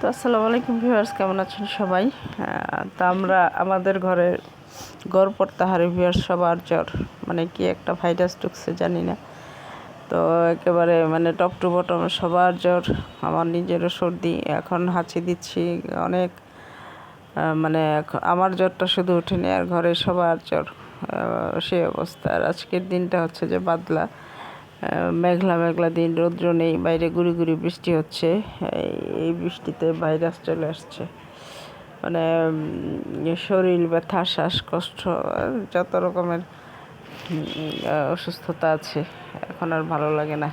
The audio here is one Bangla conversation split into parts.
তো আসসালামু আলাইকুম ভিউয়ার্স, কেমন আছেন সবাই? তো আমরা আমাদের ঘরে গড় পড়তাহারে ভিউয়ার্স, সবার জ্বর মানে কি একটা ভাইরাস ঢুকছে জানি না। তো একেবারে মানে টপ টু বটম সবার জ্বর, আমার নিজেরও সর্দি, এখন হাঁচি দিচ্ছি অনেক। মানে আমার জ্বরটা শুধু ওঠেনি আর ঘরে সবার জ্বর। সেই অবস্থা। আর আজকের দিনটা হচ্ছে যে বাদলা। মেঘলা মেঘলা দিন, রৌদ্র নেই, বাইরে গুড়ি গুড়ি বৃষ্টি হচ্ছে। এই- বৃষ্টিতে ভাইরাস চলে আসছে। মানে শরীর ব্যথা, শ্বাসকষ্ট, যত রকমের অসুস্থতা আছে, এখন আর ভালো লাগে না।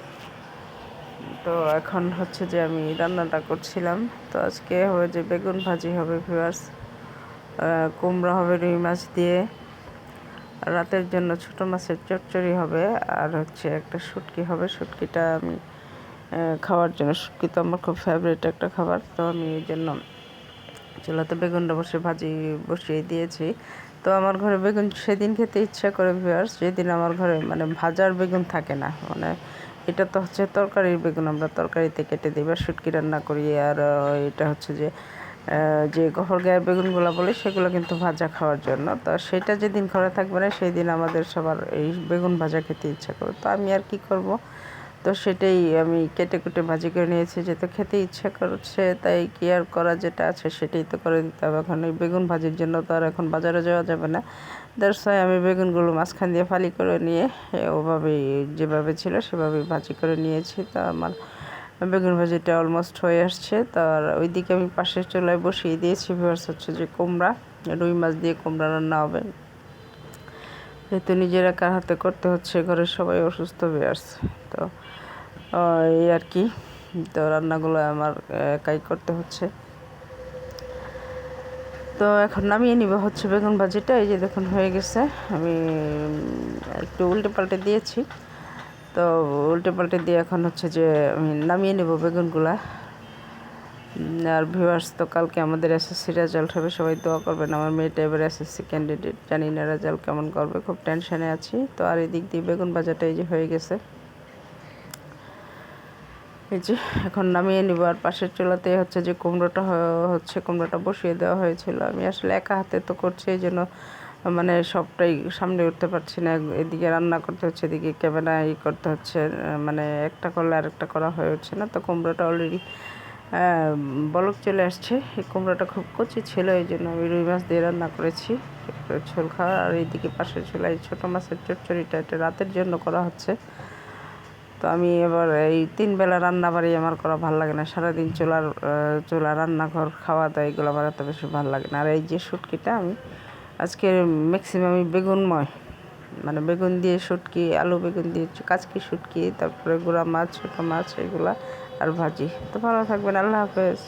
তো এখন হচ্ছে যে আমি রান্নাটা করছিলাম। তো আজকে হবে যে বেগুন ভাজি হবে ভিউয়ার্স কুমড়া হবে রুই মাছ দিয়ে। রাতের জন্য ছোট মাছের চচ্চড়ি হবে, আর হচ্ছে একটা শুটকি হবে। শুটকিটা আমি খাওয়ার জন্য, শুটকি তো আমার খুব ফেভারিট একটা খাবার। তো আমি এই জন্য চুলাতে বেগুনটা বসে, ভাজি বসিয়ে দিয়েছি। তো আমার ঘরে বেগুন সেদিন খেতে ইচ্ছা করে ভিউয়ার্স যেদিন আমার ঘরে মানে ভাজার বেগুন থাকে না মানে এটা তো হচ্ছে তরকারির বেগুন, আমরা তরকারিতে কেটে দিই বা শুটকি রান্না করি। আর এটা হচ্ছে যে যে গহর গায়ের বেগুনগুলো বলে সেগুলো কিন্তু ভাজা খাওয়ার জন্য। তো সেটা যেদিন ঘরে থাকবে না সেই দিন আমাদের সবার এই বেগুন ভাজা খেতে ইচ্ছা করে। তো আমি আর কি করব? তো সেটাই আমি কেটে কুটে ভাজি করে নিয়েছি, যেহেতু খেতে ইচ্ছা করছে, তাই কি আর করা যেটা আছে সেটাই তো করে দিতে হবে। এখন এই বেগুন ভাজির জন্য তো আর এখন বাজারে যাওয়া যাবে না। ওয়াই আমি বেগুনগুলো মাঝখান দিয়ে ফালি করে নিয়ে, ওভাবেই যেভাবে ছিল সেভাবেই ভাজি করে নিয়েছি। তো আমার বেগুন ভাজিটা অলমোস্ট হয়ে আসছে। তার ওইদিকে আমি পাশের চুলায় বসিয়ে দিয়েছি ভিউয়ার্স হচ্ছে যে কুমড়া, রুই মাছ দিয়ে কুমড়া রান্না হবে। যেহেতু নিজেরা কার হাতে করতে হচ্ছে, ঘরের সবাই অসুস্থ ভিউয়ার্স তো এই আর কি। তো রান্নাগুলো আমার একাই করতে হচ্ছে। তো এখন নামিয়ে নিব হচ্ছে বেগুন ভাজিটা। এই যে দেখুন হয়ে গেছে। আমি একটু উল্টে পাল্টে দিয়েছি। তো উল্টে পাল্টে দিয়ে এখন হচ্ছে যে, আমি নামিয়ে নেব বেগুনগুলা। আর ভিউয়ার্স তো কালকে আমাদের এসএসসি রেজাল্ট হবে, সবাই দোয়া করবেন। আমার মেয়েটা এবার এসএসসি ক্যান্ডিডেট জানি না রেজাল্ট কেমন করবে, খুব টেনশনে আছি। তো আর এদিক দিয়ে বেগুন ভাজাটা এই যে হয়ে গেছে। এই যে, এখন নামিয়ে নিব। আর পাশের চুলাতে হচ্ছে যে কুমড়োটা হচ্ছে কুমড়োটা বসিয়ে দেওয়া হয়েছিল। আমি আসলে একা হাতে তো করছি, এই জন্য মানে সবটাই সামনে উঠতে পারছি না। এদিকে রান্না করতে হচ্ছে, এদিকে ক্যামেরা ই করতে হচ্ছে মানে একটা করলে আরেকটা করা হয়ে উঠছে না। তো কুমড়োটা অলরেডি বলক চলে আসছে। এই কুমড়োটা খুব কচি ছিল, এই জন্য আমি রুই মাছ দিয়ে রান্না করেছি। ঝোল খাওয়া, আর এইদিকে পাশের চুলায় ছোটো মাছের চচ্চড়িটা এটা রাতের জন্য করা হচ্ছে। তো আমি এবার এই তিন বেলা রান্না বাড়ি আমার করা ভালো লাগে না। সারাদিন চুলার চুলা রান্নাঘর খাওয়া দাওয়া এগুলো আমার এত বেশি ভালো লাগে না। আর এই যে শুটকিটা আমি আজকে ম্যাক্সিমামই বেগুনময় মানে বেগুন দিয়ে শুটকি, আলু বেগুন দিয়ে কাচকি শুটকি, তারপরে গুঁড়া মাছ ছোটো মাছ, এগুলা, আর ভাজি। তো ভালো থাকবেন, আল্লাহ হাফেজ।